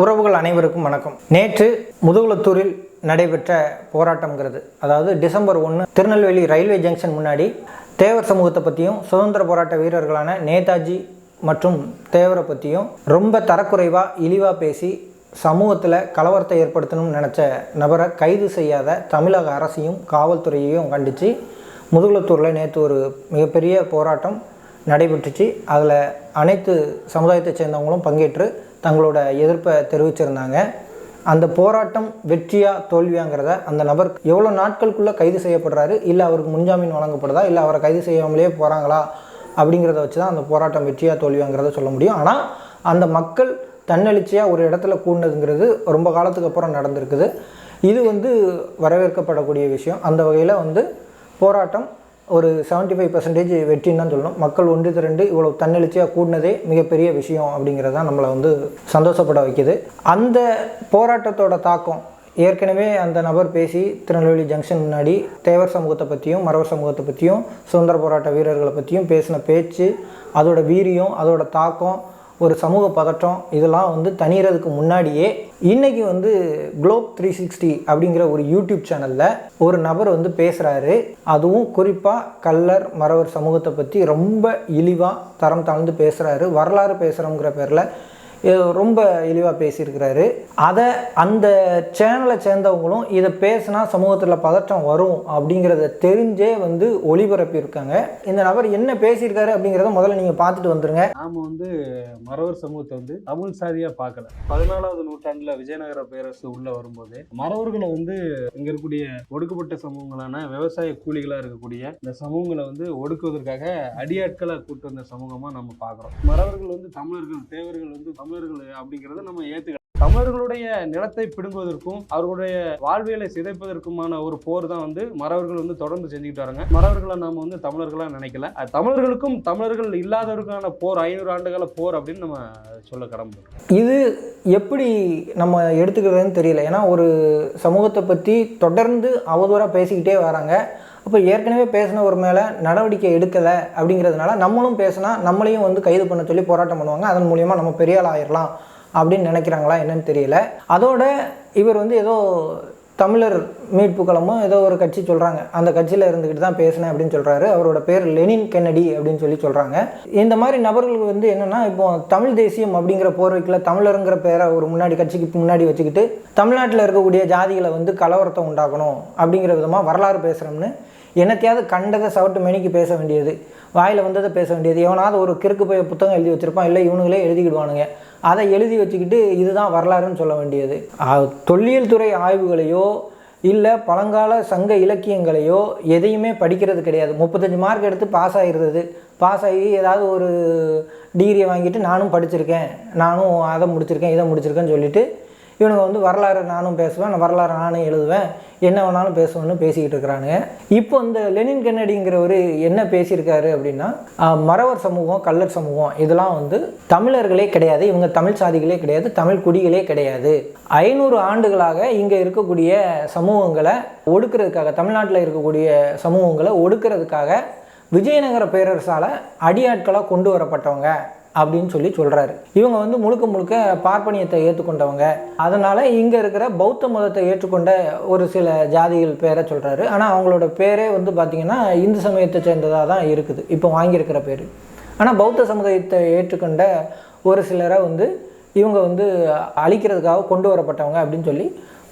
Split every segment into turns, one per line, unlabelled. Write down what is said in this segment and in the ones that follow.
உறவுகள் அனைவருக்கும் வணக்கம். நேற்று முதுகுளத்தூரில் நடைபெற்ற போராட்டம்ங்கிறது. அதாவது டிசம்பர் ஒன்று திருநெல்வேலி ரயில்வே ஜங்ஷன் முன்னாடி தேவர் சமூகத்தை பற்றியும் சுதந்திர போராட்ட வீரர்களான நேதாஜி மற்றும் தேவரை பற்றியும் ரொம்ப தரக்குறைவாக இழிவாக பேசி சமூகத்தில் கலவரத்தை ஏற்படுத்தணும்னு நினச்ச நபரை கைது செய்யாத தமிழக அரசையும் காவல்துறையையும் கண்டித்து முதுகுளத்தூரில் நேற்று ஒரு மிகப்பெரிய போராட்டம் நடைபெற்றுச்சு. அதில் அனைத்து சமுதாயத்தை சேர்ந்தவங்களும் பங்கேற்று தங்களோட எதிர்ப்பை தெரிவிச்சிருந்தாங்க. அந்த போராட்டம் வெற்றியா தோல்வியாங்கிறத அந்த நபர் எவ்வளோ நாட்களுக்குள்ளே கைது செய்யப்படுறாரு? இல்லை அவருக்கு முன்ஜாமீன் வழங்கப்படுதா? இல்லை அவரை கைது செய்யாமலே போகிறாங்களா அப்படிங்கிறத வச்சு தான் அந்த போராட்டம் வெற்றியா தோல்வியாங்கிறத சொல்ல முடியும். ஆனால் அந்த மக்கள் தன்னெழுச்சியாக ஒரு இடத்துல கூடினதுங்கிறது ரொம்ப காலத்துக்கு அப்புறம் நடந்திருக்குது. இது வந்து வரவேற்கப்படக்கூடிய விஷயம். அந்த வகையில் வந்து போராட்டம் ஒரு 75% ஃபைவ் பர்சன்டேஜ் வெற்றின்னு தான் சொல்லணும். மக்கள் ஒன்று திரண்டு இவ்வளோ தன்னெழுச்சியாக கூடினதே மிகப்பெரிய விஷயம் அப்படிங்கிறது தான் நம்மளை வந்து சந்தோஷப்பட வைக்குது. அந்த போராட்டத்தோட தாக்கம் ஏற்கனவே அந்த நபர் பேசி திருநெல்வேலி ஜங்ஷன் முன்னாடி தேவர் சமூகத்தை பற்றியும் மரவர் சமூகத்தை பற்றியும் சுதந்திர போராட்ட வீரர்களை பற்றியும் பேசின பேச்சு அதோட வீரியம் அதோட தாக்கம் ஒரு சமூக பதற்றம் இதெல்லாம் வந்து தணிகிறதுக்கு முன்னாடியே இன்றைக்கி வந்து குளோப் த்ரீ சிக்ஸ்டி அப்படிங்கிற ஒரு யூடியூப் சேனலில் ஒரு நபர் வந்து பேசுகிறாரு அதுவும் குறிப்பாக கல்லர் மறவர் சமூகத்தை பற்றி ரொம்ப இழிவாக தரம் தாழ்ந்து பேசுகிறாரு வரலாறு பேசுகிறோங்கிற பேரில் ரொம்ப இழிவாக பேசியிருக்கிறாரு. அதை அந்த சேனலை சேர்ந்தவங்களும் இதை பேசினா சமூகத்தில் பதற்றம் வரும் அப்படிங்கிறத தெரிஞ்சே வந்து ஒளிபரப்பியிருக்காங்க. இந்த நபர் என்ன பேசியிருக்காரு அப்படிங்கிறத முதல்ல நீங்கள் பார்த்துட்டு வந்துருங்க.
நாம் வந்து மறவர் சமூகத்தை வந்து தமிழ் சாதியாக பார்க்கல. பதினாலாவது நூற்றாண்டில் விஜயநகர பேரரசு உள்ளே வரும்போது மறவர்களை வந்து இங்கே இருக்கக்கூடிய ஒடுக்கப்பட்ட சமூகங்களான விவசாய கூலிகளாக இருக்கக்கூடிய இந்த சமூகங்களை வந்து ஒடுக்குவதற்காக அடியாட்களை கூட்டு வந்த சமூகமாக நம்ம பார்க்குறோம். மறவர்கள் வந்து தமிழர்கள் தேவர்கள் வந்து தமிழ் தமிழர்கள் அப்படிங்கறத நம்ம ஏத்துக்க தமிழர்களுடைய நிலத்தை பிடுங்குவதற்கும் அவர்களுடைய வாழ்வியலை சிதைப்பதற்குமான ஒரு போர் தான் வந்து மறவர்கள் வந்து தொடர்ந்து செஞ்சுக்கிட்டு வராங்க. மறவர்களை நாம வந்து தமிழர்களா நினைக்கல. தமிழர்களுக்கும் தமிழர்கள் இல்லாதவருக்கான போர் ஐநூறு ஆண்டுகால போர் அப்படின்னு நம்ம சொல்ல கடமைப்பட்டோம்
இது எப்படி நம்ம எடுத்துக்கிறதுன்னு தெரியல. ஏன்னா ஒரு சமூகத்தை பற்றி தொடர்ந்து அவதூறாக பேசிக்கிட்டே வராங்க. அப்போ ஏற்கனவே பேசின ஒரு மேலே நடவடிக்கை எடுக்கலை அப்படிங்கிறதுனால நம்மளும் பேசினா நம்மளையும் வந்து கைது பண்ண சொல்லி போராட்டம் பண்ணுவாங்க. அதன் மூலியமாக நம்ம பெரிய ஆள் ஆயிடலாம் அப்படின்னு நினைக்கிறாங்களா என்னன்னு தெரியல. அதோட இவர் வந்து ஏதோ தமிழர் மீட்பு களமும் ஏதோ ஒரு கட்சி சொல்கிறாங்க அந்த கட்சியில் இருந்துக்கிட்டு தான் பேசினேன் அப்படின்னு சொல்கிறாரு அவரோட பேர் லெனின் கென்னடி அப்படின்னு சொல்லி சொல்கிறாங்க இந்த மாதிரி நபர்களுக்கு வந்து என்னென்னா இப்போ தமிழ் தேசியம் அப்படிங்கிற போர்வைக்கில் தமிழருங்கிற பேரை ஒரு முன்னாடி கட்சிக்கு முன்னாடி வச்சுக்கிட்டு தமிழ்நாட்டில் இருக்கக்கூடிய ஜாதிகளை வந்து கலவரத்தை உண்டாக்கணும் அப்படிங்கிற விதமாக வரலாறு பேசுகிறோம்னு என்னத்தையாவது கண்டதை சவட்டு மெனிக்கு பேச வேண்டியது வாயில் வந்ததை பேச வேண்டியது. எவனாவது ஒரு கிறுக்கு போய் புத்தகம் எழுதி வச்சுருப்பான் இல்லை இவனுங்களே எழுதிக்கிடுவானுங்க. அதை எழுதி வச்சுக்கிட்டு இதுதான் வரலாறுன்னு சொல்ல வேண்டியது. தொல்லியல் துறை ஆய்வுகளையோ இல்லை பழங்கால சங்க இலக்கியங்களையோ எதையுமே படிக்கிறது கிடையாது. முப்பத்தஞ்சு மார்க் எடுத்து பாஸ் ஆகிடுறது பாஸ் ஆகி ஏதாவது ஒரு டிகிரியை வாங்கிட்டு நானும் படிச்சிருக்கேன். நானும் அதை முடிச்சிருக்கேன் இதை முடிச்சிருக்கேன்னு சொல்லிட்டு இவனுக்கு வந்து வரலாறு நானும் பேசுவேன் நான் வரலாறு நானும் எழுதுவேன் என்ன வேணாலும் பேசுவேன்னு பேசிக்கிட்டு இருக்கிறானுங்க. இப்போ இந்த லெனின் கென்னடிங்கிறவர் என்ன பேசியிருக்காரு அப்படின்னா மறவர் சமூகம் கல்லர் சமூகம் இதெல்லாம் வந்து தமிழர்களே கிடையாது இவங்க தமிழ் சாதிகளே கிடையாது தமிழ் குடிகளே கிடையாது. ஐநூறு ஆண்டுகளாக இங்கே இருக்கக்கூடிய சமூகங்களை ஒடுக்கிறதுக்காக தமிழ்நாட்டில் இருக்கக்கூடிய சமூகங்களை ஒடுக்கிறதுக்காக விஜயநகர பேரரசால் அடியாட்களாக கொண்டு வரப்பட்டவங்க. அப்படின்னு சொல்லி சொல்கிறாரு இவங்க வந்து முழுக்க முழுக்க பார்ப்பனியத்தை ஏற்றுக்கொண்டவங்க. அதனால் இங்கே இருக்கிற பௌத்த மதத்தை ஏற்றுக்கொண்ட ஒரு சில ஜாதிகள் பேரை சொல்கிறாரு ஆனால் அவங்களோட பேரே வந்து பார்த்திங்கன்னா இந்து சமயத்தை சேர்ந்ததாக தான் இருக்குது. இப்போ வாங்கியிருக்கிற பேர். ஆனால் பௌத்த சமுதாயத்தை ஏற்றுக்கொண்ட ஒரு சிலரை வந்து இவங்க வந்து அழிக்கிறதுக்காக கொண்டு வரப்பட்டவங்க அப்படின்னு சொல்லி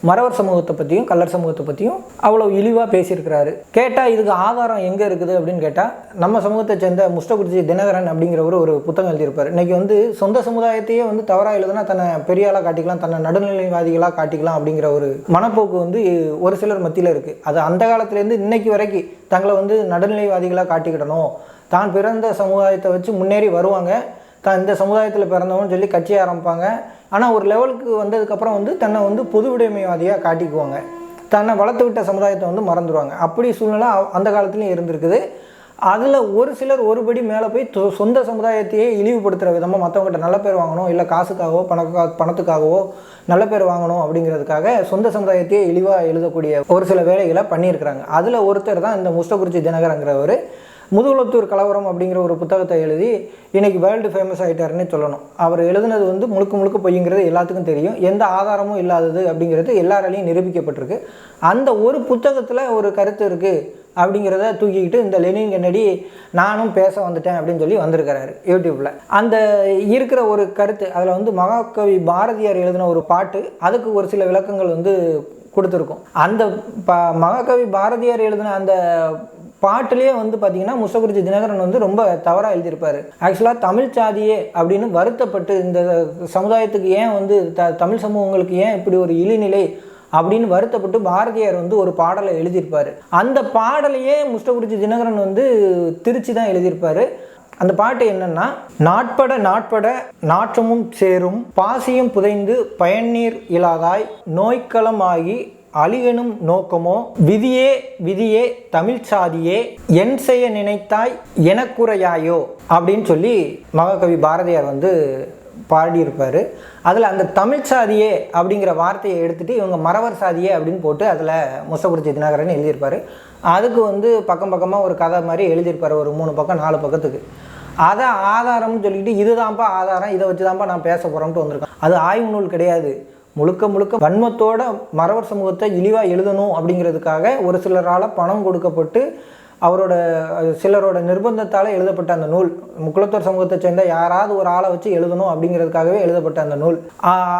மறவர் சமூகத்தை பற்றியும் கல்லர் சமூகத்தை பற்றியும் அவ்வளோ இழிவாக பேசியிருக்கிறாரு. கேட்டால் இதுக்கு ஆதாரம் எங்கே இருக்குது அப்படின்னு கேட்டால் நம்ம சமூகத்தை சேர்ந்த முஷ்டகுறிச்சி தினகரன் அப்படிங்கிறவர் ஒரு புத்தகம் எழுதியிருப்பார். இன்றைக்கி வந்து சொந்த சமுதாயத்தையே வந்து தவறாக எழுதுனா தன்னை பெரிய ஆளாக காட்டிக்கலாம் தன்னை நடுநிலைவாதிகளாக காட்டிக்கலாம் அப்படிங்கிற ஒரு மனப்போக்கு வந்து ஒரு சிலர் மத்தியில் இருக்குது அது அந்த காலத்துலேருந்து இன்னைக்கு வரைக்கும் தங்களை வந்து நடுநிலைவாதிகளாக காட்டிக்கிடணும். தான் பிறந்த சமுதாயத்தை வச்சு முன்னேறி வருவாங்க. தான் இந்த சமுதாயத்தில் பிறந்தவன்னு சொல்லி கட்சி ஆரம்பிப்பாங்க. ஆனால் ஒரு லெவலுக்கு வந்ததுக்கப்புறம் வந்து தன்னை வந்து பொது உடைமைவாதியாக காட்டிக்குவாங்க. தன்னை வளர்த்து விட்ட சமுதாயத்தை வந்து மறந்துடுவாங்க அப்படி சூழ்நிலை அந்த காலத்துலேயும் இருந்திருக்குது. அதில் ஒரு சிலர் ஒருபடி மேலே போய் தொ- சொந்த சமுதாயத்தையே இழிவுபடுத்துகிற விதமாக மற்றவங்ககிட்ட நல்ல பேர் வாங்கணும் இல்லை காசுக்காகவோ பணக்கா பணத்துக்காகவோ நல்ல பேர் வாங்கணும் அப்படிங்கிறதுக்காக சொந்த சமுதாயத்தையே இழிவாக எழுதக்கூடிய ஒரு சில வேலைகளை பண்ணியிருக்கிறாங்க. அதில் ஒருத்தர் தான் இந்த முஷ்டகுறிச்சி தினகரங்கிறவர். முதுகுளத்தூர் கலவரம் அப்படிங்கிற ஒரு புத்தகத்தை எழுதி இன்னைக்கு வேர்ல்டு ஃபேமஸ் ஆகிட்டாருன்னு சொல்லணும். அவர் எழுதுனது வந்து முழுக்க முழுக்க பொய்ங்கிறது எல்லாத்துக்கும் தெரியும். எந்த ஆதாரமும் இல்லாதது அப்படிங்கிறது எல்லாராலையும் நிரூபிக்கப்பட்டிருக்கு. அந்த ஒரு புத்தகத்தில் ஒரு கருத்து இருக்குது அப்படிங்கிறத தூக்கிக்கிட்டு இந்த லெனின் கென்னடி நானும் பேச வந்துட்டேன் அப்படின்னு சொல்லி வந்திருக்கிறாரு யூடியூப்பில் அந்த இருக்கிற ஒரு கருத்து அதில் வந்து மகாகவி பாரதியார் எழுதின ஒரு பாட்டு அதுக்கு ஒரு சில விளக்கங்கள் வந்து கொடுத்துருக்கோம். அந்த ப மகாகவி பாரதியார் எழுதின அந்த பாட்டிலேயே வந்து பார்த்தீங்கன்னா முசகுருஜி தினகரன் வந்து ரொம்ப தவறாக எழுதியிருப்பார். ஆக்சுவலாக தமிழ் சாதியே அப்படின்னு வருத்தப்பட்டு இந்த சமுதாயத்துக்கு ஏன் வந்து த தமிழ் சமூகங்களுக்கு ஏன் இப்படி ஒரு இழிநிலை அப்படின்னு வருத்தப்பட்டு பாரதியார் வந்து ஒரு பாடலை எழுதியிருப்பார். அந்த பாடலையே முஸ்டகுருஜி தினகரன் வந்து திருச்சி தான் எழுதியிருப்பார். அந்த பாட்டு என்னன்னா நாட்பட நாட்பட நாற்றமும் சேரும் பாசியும் புதைந்து பயன்னீர் இலாதாய் நோய்க்களமாகி அழியனும் நோக்கமோ விதியே விதியே தமிழ் சாதியே என் செய்ய நினைத்தாய் எனக்குறையாயோ அப்படின்னு சொல்லி மகாகவி பாரதியார் வந்து பாடியிருப்பார். அதில் அந்த தமிழ் சாதியே அப்படிங்கிற வார்த்தையை எடுத்துகிட்டு இவங்க மறவர் சாதியே அப்படின்னு போட்டு அதில் முசகுருச்சி தினகரன் எழுதியிருப்பார். அதுக்கு வந்து பக்கம் பக்கமாக ஒரு கதை மாதிரி எழுதியிருப்பார் ஒரு மூணு பக்கம் நாலு பக்கத்துக்கு. அதை ஆதாரம்னு சொல்லிட்டு இதுதான்ப்பா ஆதாரம் இதை வச்சு தான்ப்பா நான் பேச போகிறோம்ட்டு வந்திருக்கேன். அது ஆய்வு நூல் கிடையாது. முழுக்க முழுக்க வன்மத்தோட மறவர் சமூகத்தை இழிவாக எழுதணும் அப்படிங்கிறதுக்காக ஒரு சிலரால் பணம் கொடுக்கப்பட்டு அவரோட சிலரோட நிர்பந்தத்தால் எழுதப்பட்ட அந்த நூல் முக்குளத்தூர் சமூகத்தை சேர்ந்த யாராவது ஒரு ஆளை வச்சு எழுதணும் அப்படிங்கிறதுக்காகவே எழுதப்பட்ட அந்த நூல்.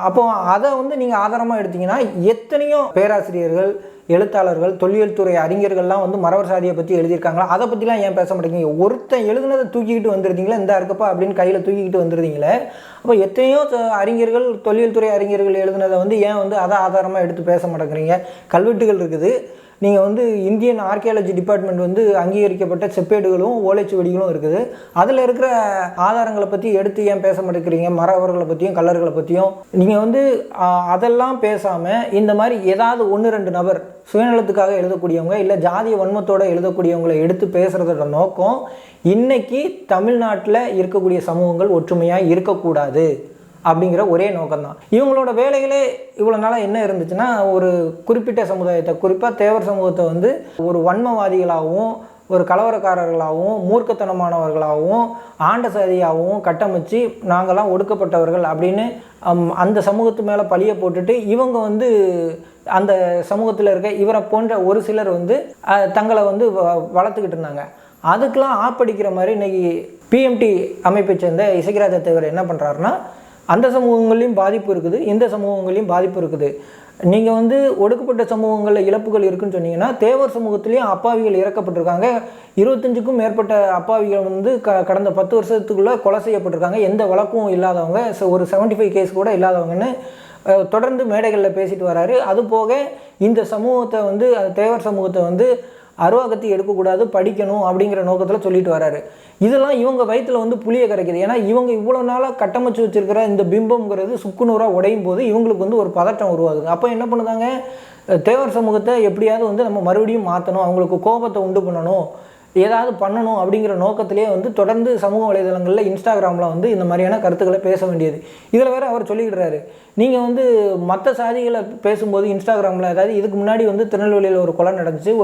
அப்போ அதை வந்து நீங்கள் ஆதாரமாக எடுத்தீங்கன்னா எத்தனையோ பேராசிரியர்கள் எழுத்தாளர்கள் தொல்லியல் துறை அறிஞர்கள்லாம் வந்து மறவர் சாதியை பற்றி எழுதியிருக்காங்களா? அதை பற்றிலாம் ஏன் பேச மாட்டேங்க ஒருத்தன் எழுதுனதை தூக்கிக்கிட்டு வந்துருந்தீங்களா? இந்த இருக்கப்பா அப்படின்னு கையில் தூக்கிக்கிட்டு வந்துருந்தீங்களே. அப்போ எத்தனையோ அறிஞர்கள் தொல்லியல் துறை அறிஞர்கள் எழுதுனதை வந்து ஏன் வந்து அதை ஆதாரமாக எடுத்து பேச மாட்டேங்கிறீங்க? கல்வெட்டுகள் இருக்குது. நீங்கள் வந்து இந்தியன் ஆர்கியாலஜி டிபார்ட்மெண்ட் வந்து அங்கீகரிக்கப்பட்ட செப்பேடுகளும் ஓலைச்சுவடிகளும் இருக்குது. அதில் இருக்கிற ஆதாரங்களை பற்றி எடுத்து ஏன் பேச மாட்டேங்கிறீங்க? மறவர்களை பற்றியும் கல்லர்களை பற்றியும் நீங்கள் வந்து அதெல்லாம் பேசாமல் இந்த மாதிரி ஏதாவது ஒன்று ரெண்டு நபர் சுயநலத்துக்காக எழுதக்கூடியவங்க இல்லை ஜாதிய வன்மத்தோடு எழுதக்கூடியவங்களை எடுத்து பேசுகிறதோட நோக்கம் இன்னைக்கு தமிழ்நாட்டில் இருக்கக்கூடிய சமூகங்கள் ஒற்றுமையாக இருக்கக்கூடாது. அப்படிங்கிற ஒரே நோக்கம்தான். இவங்களோட வேலைகளே இவ்வளோ நாளாக என்ன இருந்துச்சுன்னா ஒரு குறிப்பிட்ட சமுதாயத்தை குறிப்பாக தேவர் சமூகத்தை வந்து ஒரு வன்மவாதிகளாகவும் ஒரு கலவரக்காரர்களாகவும் மூர்க்கத்தனமானவர்களாகவும் ஆண்ட சாதியாகவும் கட்டமைச்சு நாங்கள்லாம் ஒடுக்கப்பட்டவர்கள் அப்படின்னு அந்த சமூகத்து மேலே பழிய போட்டுட்டு இவங்க வந்து அந்த சமூகத்தில் இருக்க இவரை போன்ற ஒரு சிலர் வந்து தங்களை வந்து வ- வளர்த்துக்கிட்டு இருந்தாங்க. அதுக்கெலாம் ஆப்படிக்கிற மாதிரி இன்றைக்கி பிஎம்டி அமைப்பை சேர்ந்த இசைக்கிராஜ தேவர் என்ன பண்ணுறாருன்னா அந்த சமூகங்களையும் பாதிப்பு இருக்குது இந்த சமூகங்களையும் பாதிப்பு இருக்குது. நீங்கள் வந்து ஒடுக்கப்பட்ட சமூகங்களில் இழப்புகள் இருக்குன்னு சொன்னீங்கன்னா தேவர் சமூகத்துலேயும் அப்பாவிகள் இறக்கப்பட்டிருக்காங்க. இருபத்தஞ்சுக்கும் மேற்பட்ட அப்பாவிகள் வந்து க கடந்த பத்து வருஷத்துக்குள்ளே கொலை செய்யப்பட்டிருக்காங்க. எந்த வழக்கும் இல்லாதவங்க ஒரு 75 ஃபைவ் கேஸ் கூட இல்லாதவங்கன்னு தொடர்ந்து மேடைகளில் பேசிட்டு வராரு. அது போக இந்த சமூகத்தை வந்து அது தேவர் சமூகத்தை வந்து அருவாகத்தி எடுக்கக்கூடாது படிக்கணும் அப்படிங்கிற நோக்கத்தில் சொல்லிட்டு வராரு. இதெல்லாம் இவங்க வயிற்றில் வந்து புளிய கரைக்குது. ஏன்னா இவங்க இவ்வளோ நாளாக கட்டமைச்சு வச்சிருக்கிற இந்த பிம்பம்ங்கிறது சுக்குநூறாக உடையும் போது இவங்களுக்கு வந்து ஒரு பதட்டம் உருவாகுது. அப்போ என்ன பண்ணுதாங்க? தேவர் சமூகத்தை எப்படியாவது வந்து நம்ம மறுபடியும் மாற்றணும் அவங்களுக்கு கோபத்தை உண்டு பண்ணணும். ஏதாவது பண்ணணும் அப்படிங்கிற நோக்கத்திலேயே வந்து தொடர்ந்து சமூக வலைதளங்களில் இன்ஸ்டாகிராமில் வந்து இந்த மாதிரியான கருத்துக்களை பேச வேண்டியது. இதில் வேற அவர் சொல்லிக்கிடுறாரு. நீங்கள் வந்து மற்ற சாதிகளை பேசும்போது இன்ஸ்டாகிராமில் அதாவது இதுக்கு முன்னாடி வந்து திருநெல்வேலியில் ஒரு கொலை நடந்துச்சு.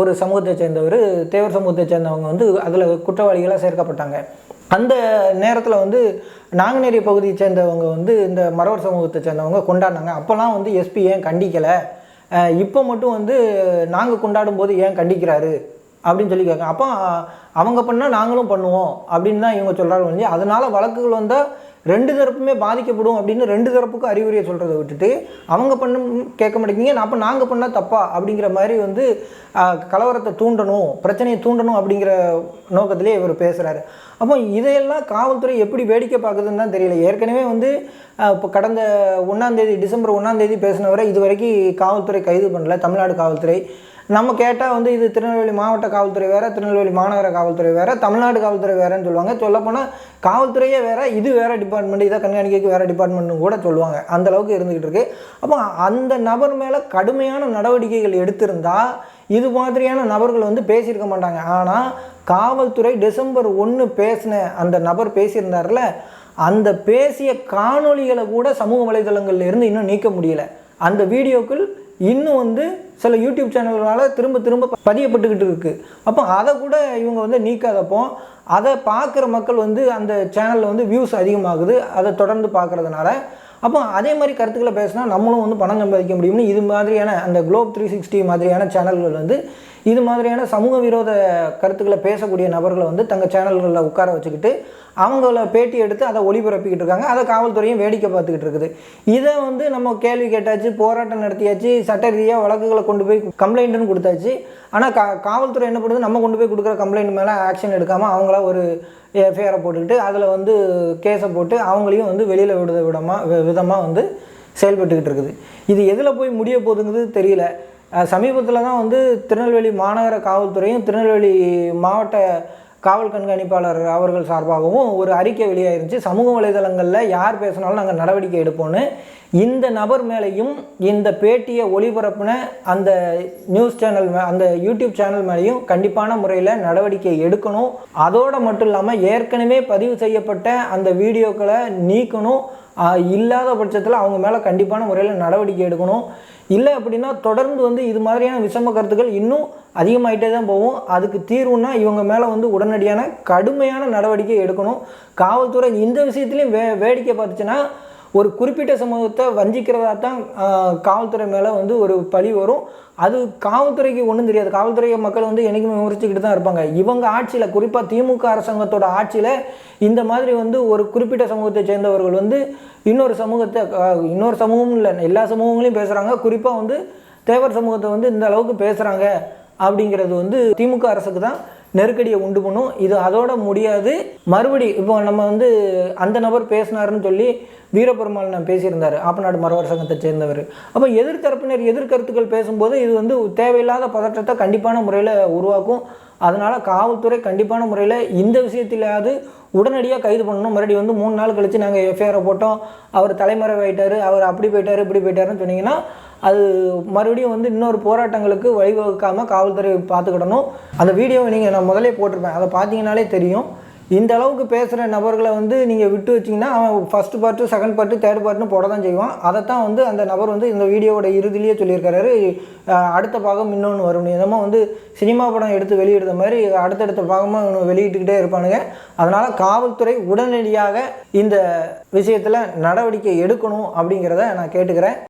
ஒரு சமூகத்தை சேர்ந்தவர் தேவர் சமூகத்தை சேர்ந்தவங்க வந்து அதில் குற்றவாளிகளாக சேர்க்கப்பட்டாங்க. அந்த நேரத்தில் வந்து நாங்குநேரி பகுதியை சேர்ந்தவங்க வந்து இந்த மறவர் சமூகத்தை சேர்ந்தவங்க கொண்டாடினாங்க. அப்போல்லாம் வந்து எஸ்பி ஏன் கண்டிக்கலை? இப்போ மட்டும் வந்து நாங்கள் கொண்டாடும் போது ஏன் கண்டிக்கிறாரு? அப்படின்னு சொல்லி கேட்க அப்போ அவங்க பண்ணால் நாங்களும் பண்ணுவோம் அப்படின்னு தான் இவங்க சொல்கிறாங்க வந்து அதனால் வழக்குகள் வந்தால் ரெண்டு தரப்புமே பாதிக்கப்படும் அப்படின்னு ரெண்டு தரப்புக்கும் அறிவுரையை சொல்கிறத விட்டுட்டு அவங்க பண்ண கேட்க மாட்டேங்கிங்க அப்போ நாங்கள் பண்ணால் தப்பா அப்படிங்கிற மாதிரி வந்து கலவரத்தை தூண்டணும் பிரச்சனையை தூண்டணும் அப்படிங்கிற நோக்கத்திலே இவர் பேசுகிறாரு அப்போ இதையெல்லாம் காவல்துறை எப்படி வேடிக்கை பார்க்குதுன்னு தான் தெரியல. ஏற்கனவே வந்து இப்போ கடந்த ஒன்றாந்தேதி டிசம்பர் ஒன்றாந்தேதி பேசினவரை இது வரைக்கும் காவல்துறை கைது பண்ணல தமிழ்நாடு காவல்துறை. நம்ம கேட்டால் வந்து இது திருநெல்வேலி மாவட்ட காவல்துறை வேறு திருநெல்வேலி மாநகர காவல்துறை வேறு தமிழ்நாடு காவல்துறை வேறுன்னு சொல்லுவாங்க. சொல்லப்போனால் காவல்துறையே வேறு இது வேறு டிபார்ட்மெண்ட் இதை கண்காணிக்க வேறு டிபார்ட்மெண்ட்னு கூட சொல்லுவாங்க. அந்தளவுக்கு இருந்துக்கிட்டு இருக்குது அப்போ அந்த நபர் மேலே கடுமையான நடவடிக்கைகள் எடுத்திருந்தால் இது மாதிரியான நபர்கள் வந்து பேசியிருக்க மாட்டாங்க. ஆனால் காவல்துறை டிசம்பர் ஒன்று பேசின அந்த நபர் பேசியிருந்தார்ல அந்த பேசிய காணொளிகளை கூட சமூக வலைதளங்கள்ல இருந்து இன்னும் நீக்க முடியல. அந்த வீடியோக்கள் இன்னும் வந்து சில யூடியூப் சேனல்களால் திரும்ப திரும்ப பதியப்பட்டுக்கிட்டு இருக்குது அப்போ அதை கூட இவங்க வந்து நீக்காதப்போ அதை பார்க்குற மக்கள் வந்து அந்த சேனலில் வந்து வியூஸ் அதிகமாகுது அதை தொடர்ந்து பார்க்குறதுனால. அப்போ அதே மாதிரி கருத்துக்களை பேசினா நம்மளும் வந்து பணம் சம்பாதிக்க முடியும்னு இது மாதிரியான அந்த குளோப் த்ரீ சிக்ஸ்டி மாதிரியான சேனல்கள் வந்து இது மாதிரியான சமூக விரோத கருத்துக்களை பேசக்கூடிய நபர்களை வந்து தங்கள் சேனல்களில் உட்கார வச்சுக்கிட்டு அவங்கள பேட்டி எடுத்து அதை ஒளிபரப்பிக்கிட்டு இருக்காங்க. அதை காவல்துறையும் வேடிக்கை பார்த்துக்கிட்டு இருக்குது. இதை வந்து நம்ம கேள்வி கேட்டாச்சு போராட்டம் நடத்தியாச்சு சட்ட ரீதியாக வழக்குகளை கொண்டு போய் கம்ப்ளைண்ட்டுன்னு கொடுத்தாச்சு. ஆனால் கா காவல்துறை என்ன பண்ணுது? நம்ம கொண்டு போய் கொடுக்குற கம்ப்ளைண்ட் மேலே ஆக்ஷன் எடுக்காமல் அவங்களா ஒரு எஃப்ஐஆரை போட்டுக்கிட்டு அதில் வந்து கேஸை போட்டு அவங்களையும் வந்து வெளியில் விடுத விடமாக விதமாக வந்து செயல்பட்டுக்கிட்டு இருக்குது. இது எதில் போய் முடிய போகுதுங்கிறது தெரியல. சமீபத்தில் தான் வந்து திருநெல்வேலி மாநகர காவல்துறையும் திருநெல்வேலி மாவட்ட காவல் கண்காணிப்பாளர் அவர்கள் சார்பாகவும் ஒரு அறிக்கை வெளியாயிருந்துச்சு. சமூக வலைதளங்களில் யார் பேசினாலும் நாங்கள் நடவடிக்கை எடுப்போம்னு. இந்த நபர் மேலேயும் இந்த பேட்டியை ஒளிபரப்பின அந்த நியூஸ் சேனல் மே அந்த யூடியூப் சேனல் மேலேயும் கண்டிப்பான முறையில் நடவடிக்கை எடுக்கணும். அதோடு மட்டும் இல்லாமல் ஏற்கனவே பதிவு செய்யப்பட்ட அந்த வீடியோக்களை நீக்கணும். இல்லாத பட்சத்தில் அவங்க மேலே கண்டிப்பான முறையில் நடவடிக்கை எடுக்கணும். இல்லை அப்படின்னா தொடர்ந்து வந்து இது மாதிரியான விஷம கருத்துக்கள் இன்னும் அதிகமாகிட்டே தான் போகும். அதுக்கு தீர்வுனா இவங்க மேலே வந்து உடனடியான கடுமையான நடவடிக்கை எடுக்கணும். காவல்துறை இந்த விஷயத்துலையும் வே வேடிக்கை பார்த்துச்சுன்னா ஒரு குறிப்பிட்ட சமூகத்தை வஞ்சிக்கிறதா தான் காவல்துறை மேலே வந்து ஒரு பழி வரும். அது காவல்துறைக்கு ஒன்றும் தெரியாது. காவல்துறை மக்கள் வந்து என்றைக்குமே விமர்சிச்சுக்கிட்டு தான் இருப்பாங்க. இவங்க ஆட்சியில் குறிப்பாக திமுக அரசாங்கத்தோட ஆட்சியில் இந்த மாதிரி வந்து ஒரு குறிப்பிட்ட சமூகத்தை சேர்ந்தவர்கள் வந்து இன்னொரு சமூகத்தை இன்னொரு சமூகமும் இல்லை. எல்லா சமூகங்களையும் பேசுகிறாங்க குறிப்பாக வந்து தேவர் சமூகத்தை வந்து இந்த அளவுக்கு பேசுகிறாங்க அப்படிங்கிறது வந்து திமுக அரசுக்கு தான் நெருக்கடியை உண்டு பண்ணும். இது அதோட முடியாது. மறுபடி இப்போ நம்ம வந்து அந்த நபர் பேசினாருன்னு சொல்லி வீரபெருமாள் நான் பேசியிருந்தார். ஆப்பநாடு மரவர் சங்கத்தை சேர்ந்தவர். அப்போ எதிர்த்தரப்பினர் எதிர்கருத்துக்கள் பேசும்போது இது வந்து தேவையில்லாத பதற்றத்தை கண்டிப்பான முறையில் உருவாக்கும். அதனால் காவல்துறை கண்டிப்பான முறையில் இந்த விஷயத்திலாவது உடனடியாக கைது பண்ணணும். மறுபடியும் வந்து மூணு நாள் கழித்து நாங்கள் எஃப்ஐஆரை போட்டோம். அவர் தலைமறைவாயிட்டார் அவர் அப்படி போயிட்டார் இப்படி போயிட்டாருன்னு சொன்னீங்கன்னா அது மறுபடியும் வந்து இன்னொரு போராட்டங்களுக்கு வழிவகுக்காமல் காவல்துறை பார்த்துக்கிடணும். அந்த வீடியோவை நீங்கள் நான் முதலே போட்டிருப்பேன். அதை பார்த்தீங்கன்னாலே தெரியும். இந்த அளவுக்கு பேசுகிற நபர்களை வந்து நீங்கள் விட்டு வச்சிங்கன்னா அவன் first part second part third பார்ட்னு போட தான் செய்வான். அதைத்தான் வந்து அந்த நபர் வந்து இந்த வீடியோவோட இறுதியிலேயே சொல்லியிருக்காரு. அடுத்த பாகம் இன்னொன்று வரும். என்னமோ வந்து சினிமா படம் எடுத்து வெளியிடுற மாதிரி அடுத்தடுத்த பாகமாக இவனு வெளியிட்டுக்கிட்டே இருப்பானுங்க. அதனால் காவல்துறை உடனடியாக இந்த விஷயத்தில் நடவடிக்கை எடுக்கணும் அப்படிங்கிறத நான் கேட்டுக்கிறேன்.